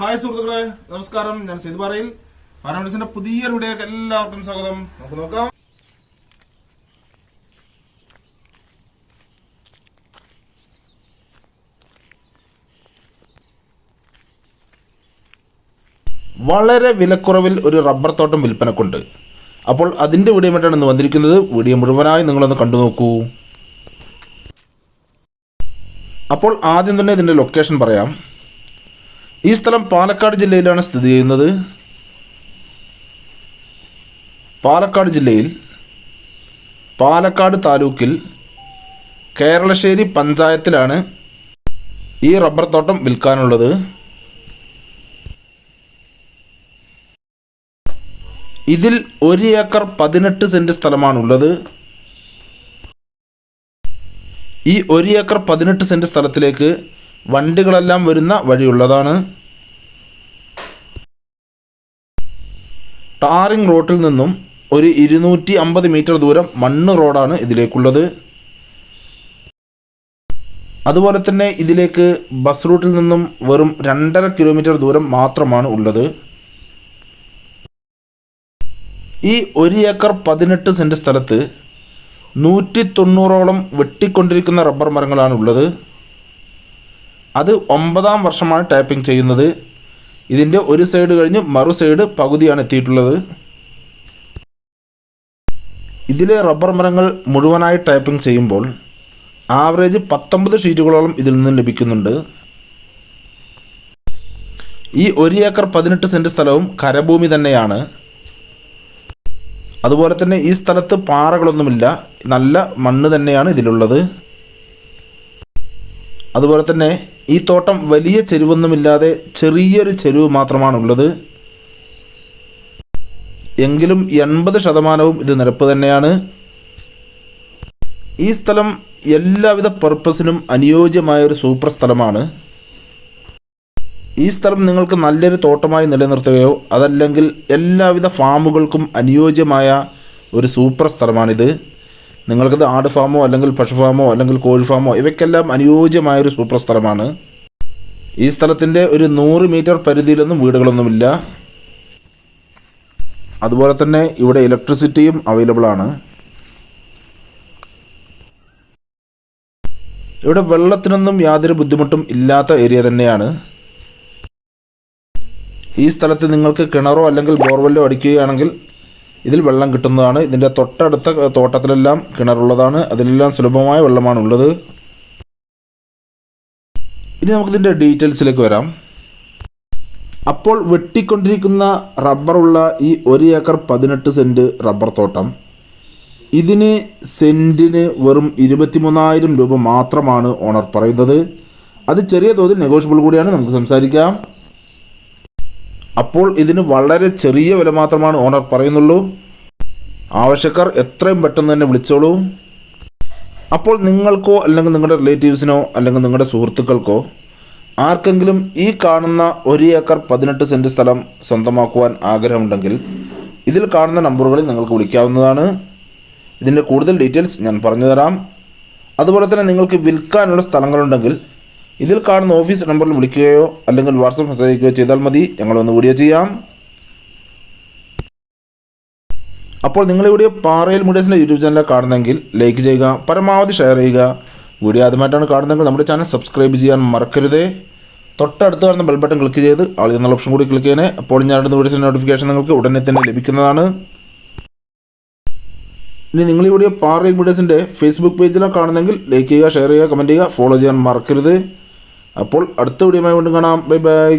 Hi സുഹൃത്തുക്കളെ നമസ്കാരം. ഞാൻ സെയ്ത് പറയിൽ. പാരാമഡിസിന്റെ പുതിയൊരു വീഡിയോക്ക് എല്ലാവർക്കും സ്വാഗതം. നമുക്ക് നോക്കാം. വളരെ വിലക്കുറവിൽ ഒരു റബ്ബർ തോട്ടം വിൽപ്പനക്കുണ്ട്. അപ്പോൾ അതിന്റെ വീഡിയോ ആയിട്ടാണ് ഇന്ന് വന്നിരിക്കുന്നത്. വീഡിയോ മുഴുവനായി നിങ്ങളൊന്ന് കണ്ടു നോക്കൂ. അപ്പോൾ ആദ്യം തന്നെ ഇതിന്റെ ലൊക്കേഷൻ പറയാം. ഈ സ്ഥലം പാലക്കാട് ജില്ലയിലാണ് സ്ഥിതി ചെയ്യുന്നത്. പാലക്കാട് ജില്ലയിൽ പാലക്കാട് താലൂക്കിൽ കേരളശ്ശേരി പഞ്ചായത്തിലാണ് ഈ റബ്ബർ തോട്ടം വിൽക്കാനുള്ളത്. ഇതിൽ ഒരു ഏക്കർ പതിനെട്ട് സെന്റ് സ്ഥലമാണുള്ളത്. ഈ ഒരു ഏക്കർ പതിനെട്ട് സെന്റ് സ്ഥലത്തിലേക്ക് വണ്ടികളെല്ലാം വരുന്ന വഴിയുള്ളതാണ്. ടാറിംഗ് റോട്ടിൽ നിന്നും ഒരു ഇരുന്നൂറ്റി അമ്പത് മീറ്റർ ദൂരം മണ്ണ് റോഡാണ് ഇതിലേക്കുള്ളത്. അതുപോലെ തന്നെ ഇതിലേക്ക് ബസ് റൂട്ടിൽ നിന്നും വെറും രണ്ടര കിലോമീറ്റർ ദൂരം മാത്രമാണ് ഉള്ളത്. ഈ ഒരു ഏക്കർ പതിനെട്ട് സെന്റ് സ്ഥലത്ത് നൂറ്റി തൊണ്ണൂറോളം വെട്ടിക്കൊണ്ടിരിക്കുന്ന റബ്ബർ മരങ്ങളാണ് ഉള്ളത്. അത് ഒമ്പതാം വർഷമാണ് ടാപ്പിംഗ് ചെയ്യുന്നത്. ഇതിന്റെ ഒരു സൈഡ് കഴിഞ്ഞ് മറു സൈഡ് പകുതിയാണ് എത്തിയിട്ടുള്ളത്. ഇതിലെ റബ്ബർ മരങ്ങൾ മുഴുവനായി ടൈപ്പിംഗ് ചെയ്യുമ്പോൾ ആവറേജ് പത്തൊമ്പത് ഷീറ്റുകളോളം ഇതിൽ നിന്ന് ലഭിക്കുന്നുണ്ട്. ഈ ഒരു ഏക്കർ പതിനെട്ട് സെന്റ് സ്ഥലവും കരഭൂമി തന്നെയാണ്. അതുപോലെ തന്നെ ഈ സ്ഥലത്ത് പാറകളൊന്നുമില്ല നല്ല മണ്ണ് തന്നെയാണ് ഇതിലുള്ളത്. അതുപോലെ തന്നെ ഈ തോട്ടം വലിയ ചെരുവൊന്നുമില്ലാതെ ചെറിയൊരു ചെരുവ് മാത്രമാണുള്ളത്. എങ്കിലും എൺപത് ശതമാനവും ഇത് നിരപ്പ് തന്നെയാണ്. ഈ സ്ഥലം എല്ലാവിധ പർപ്പസിനും അനുയോജ്യമായ ഒരു സൂപ്പർ സ്ഥലമാണ്. ഈ സ്ഥലം നിങ്ങൾക്ക് നല്ലൊരു തോട്ടമായി നിലനിർത്തുകയോ അതല്ലെങ്കിൽ എല്ലാവിധ ഫാമുകൾക്കും അനുയോജ്യമായ ഒരു സൂപ്പർ സ്ഥലമാണിത്. നിങ്ങൾക്കത് ആട് ഫാമോ അല്ലെങ്കിൽ പശു ഫാമോ അല്ലെങ്കിൽ കോഴി ഫാമോ ഇവയ്ക്കെല്ലാം അനുയോജ്യമായ ഒരു സൂപ്പർ സ്ഥലമാണ്. ഈ സ്ഥലത്തിന്റെ ഒരു നൂറ് മീറ്റർ പരിധിയിലൊന്നും വീടുകളൊന്നുമില്ല. അതുപോലെ തന്നെ ഇവിടെ ഇലക്ട്രിസിറ്റിയും അവൈലബിൾ ആണ്. ഇവിടെ വെള്ളത്തിനൊന്നും യാതൊരു ബുദ്ധിമുട്ടും ഇല്ലാത്ത ഏരിയ തന്നെയാണ്. ഈ സ്ഥലത്ത് നിങ്ങൾക്ക് കിണറോ അല്ലെങ്കിൽ ബോർവെല്ലോ അടിക്കുകയാണെങ്കിൽ ഇതിൽ വെള്ളം കിട്ടുന്നതാണ്. ഇതിന്റെ തൊട്ടടുത്ത തോട്ടത്തിലെല്ലാം കിണറുള്ളതാണ്. അതിലെല്ലാം സുലഭമായ വെള്ളമാണ് ഉള്ളത് ഇനി നമുക്കിതിന്റെ ഡീറ്റെയിൽസിലേക്ക് വരാം. അപ്പോൾ വെട്ടിക്കൊണ്ടിരിക്കുന്ന റബ്ബറുള്ള ഈ ഒരു ഏക്കർ പതിനെട്ട് സെന്റ് റബ്ബർ തോട്ടം. ഇതിന് സെന്റിന് വെറും ഇരുപത്തിമൂന്നായിരം രൂപ മാത്രമാണ് ഓണർ പറയുന്നത്. അത് ചെറിയ തോതിൽ നെഗോഷ്യബിൾ കൂടിയാണ് നമുക്ക് സംസാരിക്കാം. അപ്പോൾ ഇതിന് വളരെ ചെറിയ വില മാത്രമാണ് ഓണർ പറയുന്നുള്ളൂ. ആവശ്യക്കാർ എത്രയും പെട്ടെന്ന് തന്നെ വിളിച്ചോളൂ. അപ്പോൾ നിങ്ങൾക്കോ അല്ലെങ്കിൽ നിങ്ങളുടെ റിലേറ്റീവ്സിനോ അല്ലെങ്കിൽ നിങ്ങളുടെ സുഹൃത്തുക്കൾക്കോ ആർക്കെങ്കിലും ഈ കാണുന്ന ഒരു ഏക്കർ പതിനെട്ട് സെന്റ് സ്ഥലം സ്വന്തമാക്കുവാൻ ആഗ്രഹമുണ്ടെങ്കിൽ ഇതിൽ കാണുന്ന നമ്പറുകളിൽ നിങ്ങൾക്ക് വിളിക്കാവുന്നതാണ്. ഇതിന്റെ കൂടുതൽ ഡീറ്റെയിൽസ് ഞാൻ പറഞ്ഞു തരാം അതുപോലെ തന്നെ നിങ്ങൾക്ക് വിൽക്കാനുള്ള സ്ഥലങ്ങളുണ്ടെങ്കിൽ ഇതിൽ കാണുന്ന ഓഫീസ് നമ്പറിൽ വിളിക്കുകയോ അല്ലെങ്കിൽ വാട്സപ്പ് മെസ്സേജ് അയക്കുകയോ ചെയ്താൽ മതി. ഞങ്ങളൊന്ന് വീഡിയോ ചെയ്യാം. അപ്പോൾ നിങ്ങൾ ഇവിടെ പാറയിൽ മീഡിയസിന്റെ യൂട്യൂബ് ചാനൽ കാണുന്നെങ്കിൽ ലൈക്ക് ചെയ്യുക പരമാവധി ഷെയർ ചെയ്യുക. വീഡിയോ ആദ്യമായിട്ടാണ് കാണുന്നതെങ്കിൽ നമ്മുടെ ചാനൽ സബ്സ്ക്രൈബ് ചെയ്യാൻ മറക്കരുതേ. തൊട്ടടുത്ത് കാണുന്ന ബെൽ ബട്ടൺ ക്ലിക്ക് ചെയ്ത് ആൾ എന്നുള്ള ഓപ്ഷൻ കൂടി ക്ലിക്ക് ചെയ്യണേ. അപ്പോൾ ഞാൻ അടുത്ത വീഡിയോസിന്റെ നോട്ടിഫിക്കേഷൻ നിങ്ങൾക്ക് ഉടനെ തന്നെ ലഭിക്കുന്നതാണ്. ഇനി നിങ്ങൾ ഈ വീഡിയോ പാറയിൽ മീഡിയസിന്റെ ഫേസ്ബുക്ക് പേജിലാണ് കാണുന്നെങ്കിൽ ലൈക്ക് ചെയ്യുക ഷെയർ ചെയ്യുക കമന്റ് ചെയ്യുക ഫോളോ ചെയ്യാൻ മറക്കരുത്. അപ്പോൾ അടുത്ത വീഡിയോയുമായി വീണ്ടും കാണാം. Bye bye